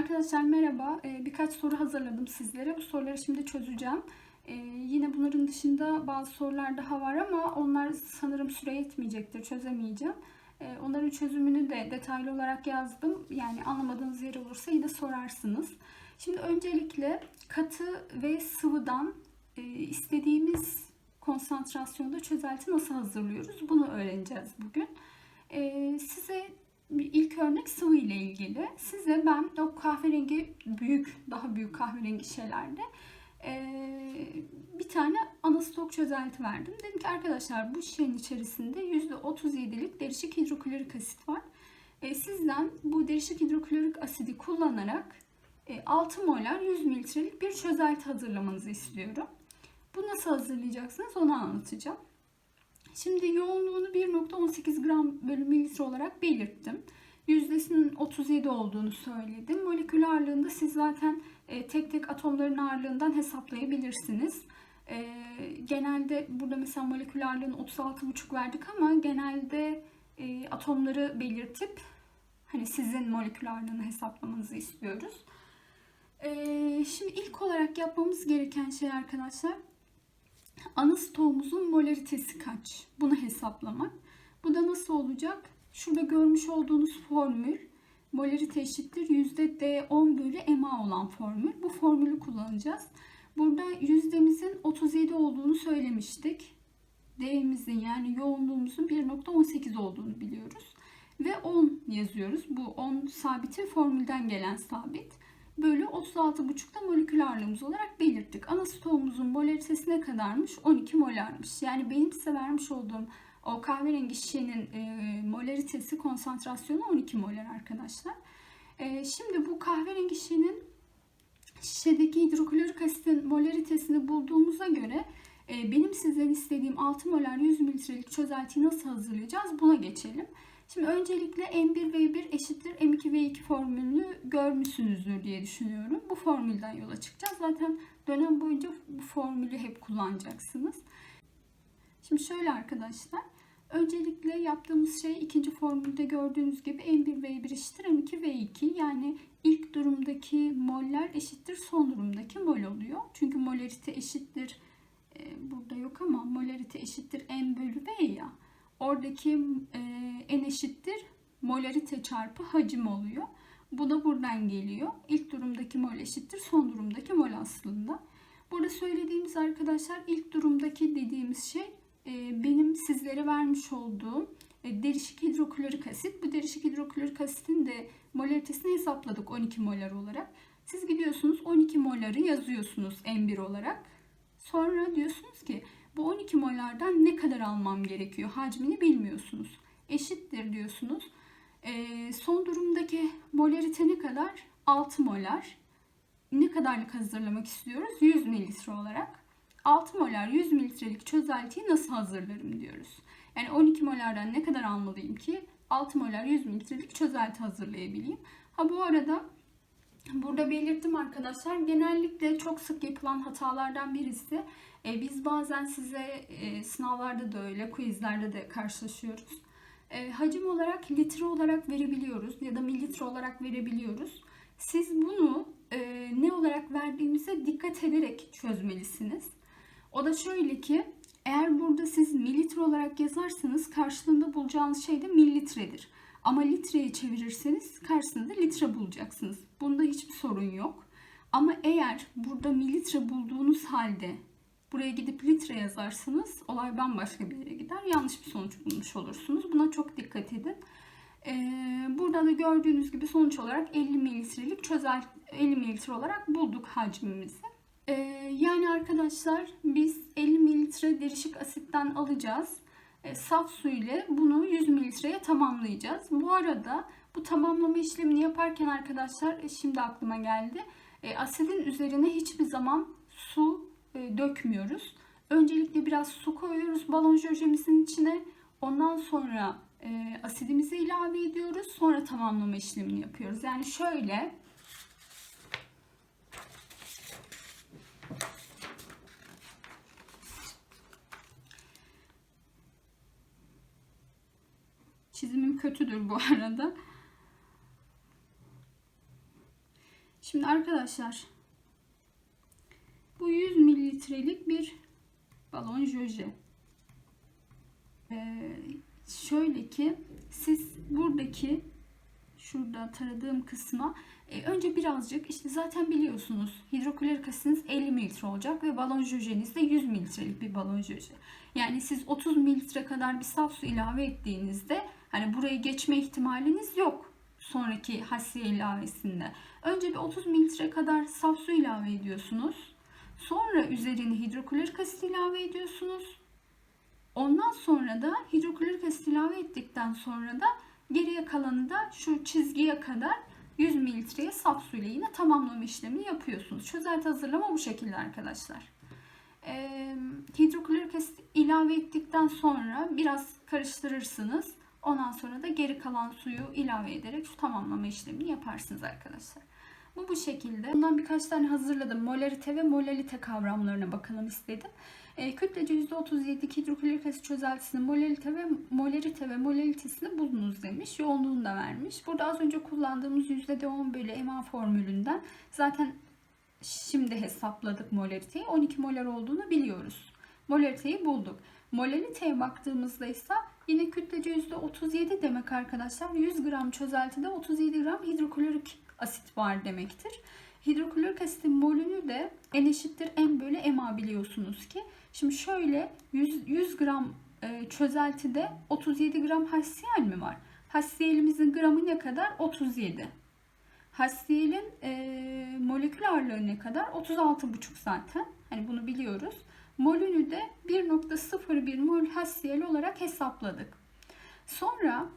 Arkadaşlar merhaba. Ee, birkaç soru hazırladım sizlere. Bu soruları şimdi çözeceğim. Ee, yine bunların dışında bazı sorular daha var ama onlar sanırım süre yetmeyecektir. Çözemeyeceğim. Ee, onların çözümünü de detaylı olarak yazdım. Yani anlamadığınız yer olursa yine sorarsınız. Şimdi öncelikle katı ve sıvıdan e, istediğimiz konsantrasyonda çözelti nasıl hazırlıyoruz? Bunu öğreneceğiz bugün. Size ilk örnek sıvı ile ilgili. Size ben o kahverengi büyük, daha büyük kahverengi şişelerde ee, bir tane ana stok çözelti verdim. Dedim ki arkadaşlar bu şişenin içerisinde %37'lik derişik hidroklorik asit var. Sizden bu derişik hidroklorik asidi kullanarak e, 6 molar 100 mililitrelik bir çözelti hazırlamanızı istiyorum. Bu nasıl hazırlayacaksınız onu anlatacağım. Şimdi yoğunluğunu 1.18 gram bölü mililitre olarak belirttim. Yüzdesinin 37 olduğunu söyledim. Molekül ağırlığında siz zaten e, tek tek atomların ağırlığından hesaplayabilirsiniz. E, genelde burada mesela molekül ağırlığını 36,5 verdik ama genelde e, atomları belirtip hani sizin molekül ağırlığını hesaplamanızı istiyoruz. Şimdi ilk olarak yapmamız gereken şey arkadaşlar ana stoğumuzun molaritesi kaç? Bunu hesaplamak. Bu da nasıl olacak? Şurada görmüş olduğunuz formül molarite eşittir %D10 bölü MA olan formül. Bu formülü kullanacağız. Burada yüzdemizin 37 olduğunu söylemiştik. D'mizin yani yoğunluğumuzun 1.18 olduğunu biliyoruz. Ve 10 yazıyoruz. Bu 10 sabiti formülden gelen sabit bölü 36,5'da molekül olarak belirttik. Ana stoğumuzun molaritesi ne kadarmış? 12 molarmış. Yani benim size vermiş olduğum o kahverengi şişenin e, molaritesi, konsantrasyonu 12 molar arkadaşlar. E, şimdi bu kahverengi şişenin şişedeki hidroklorik asitin molaritesini bulduğumuza göre e, benim sizden istediğim 6 molar 100 mililitrelik çözeltiyi nasıl hazırlayacağız? Buna geçelim. Şimdi öncelikle M1V1 eşittir M2V2 formülünü görmüşsünüzdür diye düşünüyorum. Bu formülden yola çıkacağız. Zaten dönem boyunca bu formülü hep kullanacaksınız. Şimdi şöyle arkadaşlar. Öncelikle yaptığımız şey ikinci formülde gördüğünüz gibi M1V1 eşittir M2V2 yani ilk durumdaki moller eşittir son durumdaki mol oluyor. Çünkü molarite eşittir e, burada yok ama molarite eşittir M bölü V ya. Oradaki e, n eşittir molarite çarpı hacim oluyor. Bu da buradan geliyor. İlk durumdaki mol eşittir son durumdaki mol aslında. Burada söylediğimiz arkadaşlar ilk durumdaki dediğimiz şey e, benim sizlere vermiş olduğum e, derişik hidroklorik asit. Bu derişik hidroklorik asitin de molaritesini hesapladık 12 molar olarak. Siz gidiyorsunuz 12 moları yazıyorsunuz M1 olarak. Sonra diyorsunuz ki bu 12 molardan ne kadar almam gerekiyor? Hacmini bilmiyorsunuz. Eşittir diyorsunuz. E, son durumdaki molarite ne kadar? 6 molar. Ne kadarlık hazırlamak istiyoruz? 100 mililitre olarak. 6 molar 100 mililitrelik çözeltiyi nasıl hazırlarım diyoruz. Yani 12 molardan ne kadar almalıyım ki 6 molar 100 mililitrelik çözelti hazırlayabileyim. Ha bu arada Burada belirttim arkadaşlar. Genellikle çok sık yapılan hatalardan birisi. E, biz bazen size e, sınavlarda da öyle, quizlerde de karşılaşıyoruz. E, hacim olarak litre olarak verebiliyoruz ya da mililitre olarak verebiliyoruz. Siz bunu e, ne olarak verdiğimize dikkat ederek çözmelisiniz. O da şöyle ki eğer burada siz mililitre olarak yazarsanız karşılığında bulacağınız şey de mililitredir. Ama litreye çevirirseniz karşısında litre bulacaksınız. Bunda hiçbir sorun yok. Ama eğer burada mililitre bulduğunuz halde buraya gidip litre yazarsanız olay bambaşka bir yere gider. Yanlış bir sonuç bulmuş olursunuz. Buna çok dikkat edin. Ee, burada da gördüğünüz gibi sonuç olarak 50 mililitrelik çözel 50 mililitre olarak bulduk hacmimizi. Ee, yani arkadaşlar biz 50 mililitre derişik asitten alacağız e, saf su ile bunu 100 mililitreye tamamlayacağız. Bu arada bu tamamlama işlemini yaparken arkadaşlar e, şimdi aklıma geldi. E, asidin üzerine hiçbir zaman su e, dökmüyoruz. Öncelikle biraz su koyuyoruz balon jojemizin içine. Ondan sonra e, asidimizi ilave ediyoruz. Sonra tamamlama işlemini yapıyoruz. Yani şöyle Çizimim kötüdür bu arada. Şimdi arkadaşlar bu 100 mililitrelik bir balon jöje. Ee, şöyle ki siz buradaki şurada taradığım kısma e, önce birazcık işte zaten biliyorsunuz hidroklorik asitiniz 50 mililitre olacak ve balon jöjeniz de 100 mililitrelik bir balon jöje. Yani siz 30 mililitre kadar bir saf su ilave ettiğinizde hani burayı geçme ihtimaliniz yok sonraki hassiye ilavesinde. Önce bir 30 mililitre kadar saf su ilave ediyorsunuz. Sonra üzerine hidroklorik asit ilave ediyorsunuz. Ondan sonra da hidroklorik asit ilave ettikten sonra da geriye kalanı da şu çizgiye kadar 100 mililitreye saf suyla yine tamamlama işlemini yapıyorsunuz. Çözelti hazırlama bu şekilde arkadaşlar. Ee, hidroklorik asit ilave ettikten sonra biraz karıştırırsınız. Ondan sonra da geri kalan suyu ilave ederek şu tamamlama işlemini yaparsınız arkadaşlar. Bu bu şekilde. Bundan birkaç tane hazırladım. Molarite ve molalite kavramlarına bakalım istedim. E, kütlece %37 hidroklorik asit çözeltisinin molalite ve molarite ve molalitesini bulunuz demiş. Yoğunluğunu da vermiş. Burada az önce kullandığımız %10 bölü MA formülünden zaten şimdi hesapladık molariteyi. 12 molar olduğunu biliyoruz. Molariteyi bulduk. Molaliteye baktığımızda ise yine kütlece %37 demek arkadaşlar. 100 gram çözeltide 37 gram hidroklorik asit var demektir. Hidroklorik asitin molünü de N eşittir M bölü MA biliyorsunuz ki. Şimdi şöyle 100, 100 gram e, çözeltide 37 gram HCl mi var? HCl'imizin gramı ne kadar? 37. HCl'in e, molekül ağırlığı ne kadar? 36,5 zaten. Hani bunu biliyoruz. Molünü de 1.01 mol HCl olarak hesapladık. Sonra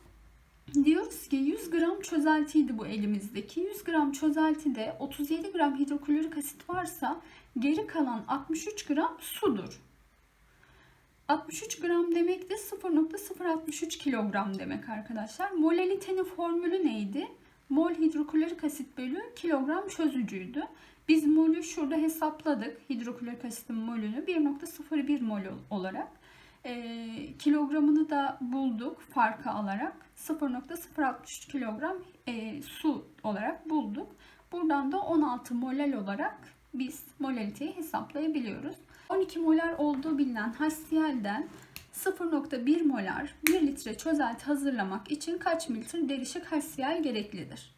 diyoruz ki 100 gram çözeltiydi bu elimizdeki. 100 gram çözeltide 37 gram hidroklorik asit varsa geri kalan 63 gram sudur. 63 gram demek de 0.063 kilogram demek arkadaşlar. Molalitenin formülü neydi? Mol hidroklorik asit bölü kilogram çözücüydü. Biz molü şurada hesapladık. Hidroklorik asitin molünü 1.01 mol olarak. E, kilogramını da bulduk farkı alarak. 0.063 kilogram e, su olarak bulduk. Buradan da 16 molal olarak biz molaliteyi hesaplayabiliyoruz. 12 molar olduğu bilinen HCl'den 0.1 molar 1 litre çözelti hazırlamak için kaç mililitre derişik HCl gereklidir?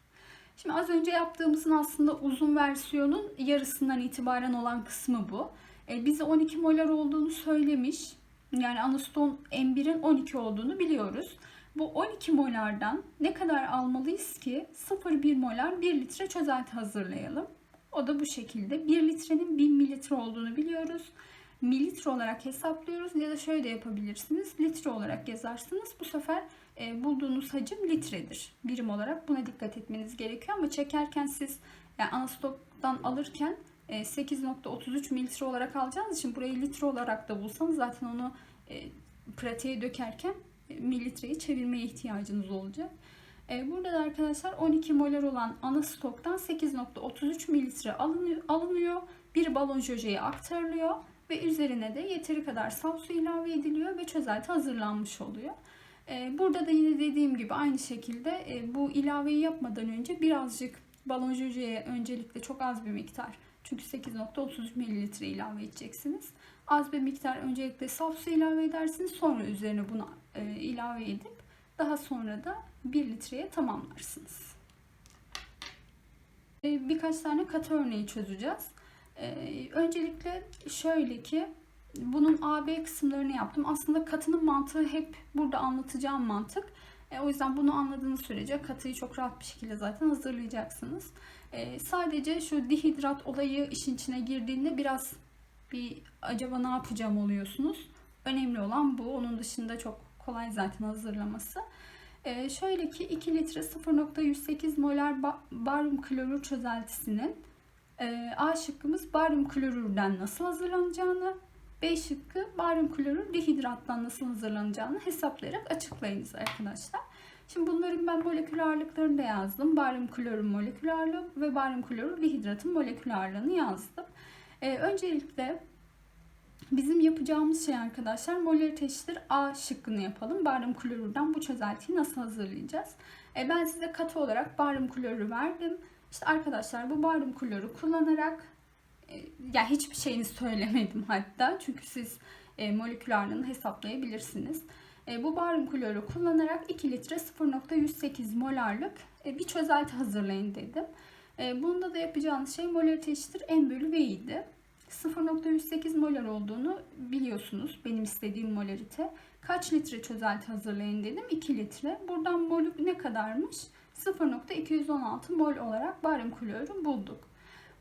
Şimdi az önce yaptığımızın aslında uzun versiyonun yarısından itibaren olan kısmı bu. E, bize 12 molar olduğunu söylemiş. Yani anoston M1'in 12 olduğunu biliyoruz. Bu 12 molardan ne kadar almalıyız ki 0,1 molar 1 litre çözelti hazırlayalım. O da bu şekilde. 1 litrenin 1000 mililitre olduğunu biliyoruz. Mililitre olarak hesaplıyoruz ya da şöyle de yapabilirsiniz. Litre olarak yazarsınız. Bu sefer e, bulduğunuz hacim litredir. Birim olarak buna dikkat etmeniz gerekiyor ama çekerken siz yani anastoktan alırken e, 8.33 mililitre olarak alacağınız için burayı litre olarak da bulsanız zaten onu e, pratiğe dökerken e, mililitreyi çevirmeye ihtiyacınız olacak. E, burada da arkadaşlar 12 molar olan ana stoktan 8.33 mililitre alınıyor. Bir balon jojeye aktarılıyor ve üzerine de yeteri kadar saf su ilave ediliyor ve çözelti hazırlanmış oluyor. E, burada da yine dediğim gibi aynı şekilde bu ilaveyi yapmadan önce birazcık balon jojeye öncelikle çok az bir miktar çünkü 8.33 mililitre ilave edeceksiniz. Az bir miktar öncelikle saf su ilave edersiniz. Sonra üzerine bunu ilave edip daha sonra da 1 litreye tamamlarsınız. Ee, birkaç tane katı örneği çözeceğiz. Ee, öncelikle şöyle ki bunun AB kısımlarını yaptım. Aslında katının mantığı hep burada anlatacağım mantık. E, o yüzden bunu anladığınız sürece katıyı çok rahat bir şekilde zaten hazırlayacaksınız. E, sadece şu dihidrat olayı işin içine girdiğinde biraz bir acaba ne yapacağım oluyorsunuz. Önemli olan bu. Onun dışında çok kolay zaten hazırlaması. Ee, şöyle ki 2 litre 0.108 molar baryum klorür çözeltisinin e, A şıkkımız baryum klorürden nasıl hazırlanacağını, B şıkkı baryum klorür dihidrattan nasıl hazırlanacağını hesaplayarak açıklayınız arkadaşlar. Şimdi bunların ben molekül ağırlıklarını da yazdım. Baryum klorür molekül ağırlığı ve baryum klorür dihidratın molekül ağırlığını yazdım. Ee, öncelikle Bizim yapacağımız şey arkadaşlar molarite eşittir A şıkkını yapalım. Baryum klorürden bu çözeltiyi nasıl hazırlayacağız? E ben size katı olarak baryum klorürü verdim. İşte arkadaşlar bu barium kloru kullanarak e, ya hiçbir şeyini söylemedim hatta çünkü siz e, molekül ağırlığını hesaplayabilirsiniz. E, bu barium kloru kullanarak 2 litre 0.108 molarlık e, bir çözelti hazırlayın dedim. E, bunda da yapacağınız şey molarite eşittir n bölü v idi. 0.108 molar olduğunu biliyorsunuz. Benim istediğim molarite. Kaç litre çözelti hazırlayın dedim. 2 litre. Buradan molü ne kadarmış? 0.216 mol olarak baryum kloru bulduk.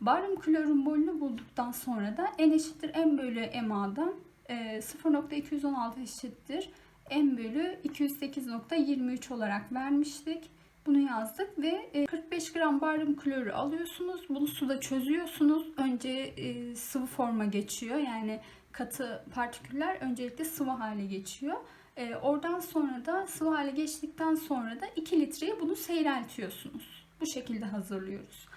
Baryum klorun molünü bulduktan sonra da n eşittir n bölü MA'dan e, 0.216 eşittir n bölü 208.23 olarak vermiştik. Bunu yazdık ve e, 45 gram baryum kloru alıyorsunuz. Bunu suda çözüyorsunuz. Önce e, sıvı forma geçiyor. Yani katı partiküller öncelikle sıvı hale geçiyor. E, oradan sonra da sıvı hale geçtikten sonra da 2 litreye bunu seyreltiyorsunuz. Bu şekilde hazırlıyoruz.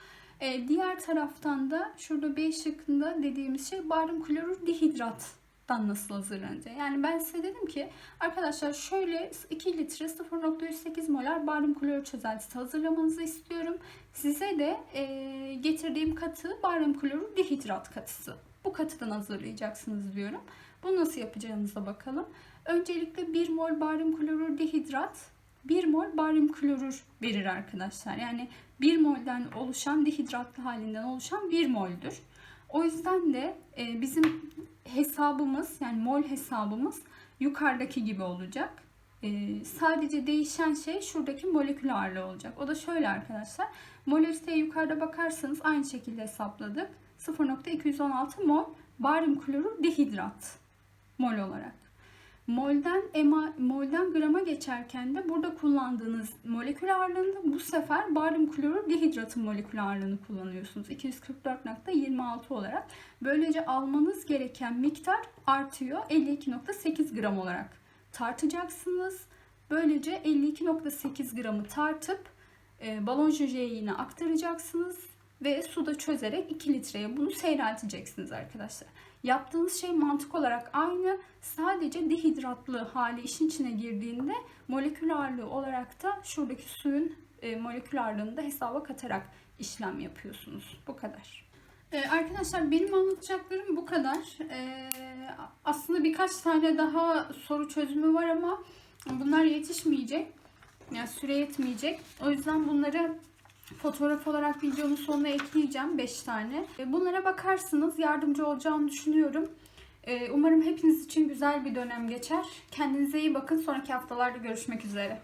E, diğer taraftan da şurada B şıkkında dediğimiz şey baryum klorür dihidrattan nasıl hazırlanacak? Yani ben size dedim ki arkadaşlar şöyle 2 litre 0.108 molar baryum klorür çözeltisi hazırlamanızı istiyorum. Size de e, getirdiğim katı baryum klorür dihidrat katısı. Bu katıdan hazırlayacaksınız diyorum. Bunu nasıl yapacağınıza bakalım. Öncelikle 1 mol baryum klorür dihidrat 1 mol baryum klorür verir arkadaşlar. Yani 1 molden oluşan dihidratlı halinden oluşan 1 moldür. O yüzden de e, bizim hesabımız yani mol hesabımız yukarıdaki gibi olacak. E, sadece değişen şey şuradaki molekül ağırlığı olacak. O da şöyle arkadaşlar. Molariteye yukarıda bakarsanız aynı şekilde hesapladık. 0.216 mol baryum klorür dihidrat mol olarak. Molden ema, molden grama geçerken de burada kullandığınız molekül ağırlığında bu sefer baryum klorür dihidratın molekül ağırlığını kullanıyorsunuz. 244.26 olarak. Böylece almanız gereken miktar artıyor. 52.8 gram olarak tartacaksınız. Böylece 52.8 gramı tartıp e, balon jüjeyine aktaracaksınız ve suda çözerek 2 litreye bunu seyrelteceksiniz arkadaşlar. Yaptığınız şey mantık olarak aynı. Sadece dihidratlı hali işin içine girdiğinde molekül ağırlığı olarak da şuradaki suyun e, molekül ağırlığını da hesaba katarak işlem yapıyorsunuz. Bu kadar. Ee, arkadaşlar benim anlatacaklarım bu kadar. Ee, aslında birkaç tane daha soru çözümü var ama bunlar yetişmeyecek. Yani süre yetmeyecek. O yüzden bunları fotoğraf olarak videonun sonuna ekleyeceğim 5 tane. E, Bunlara bakarsınız yardımcı olacağını düşünüyorum. E, Umarım hepiniz için güzel bir dönem geçer. Kendinize iyi bakın. Sonraki haftalarda görüşmek üzere.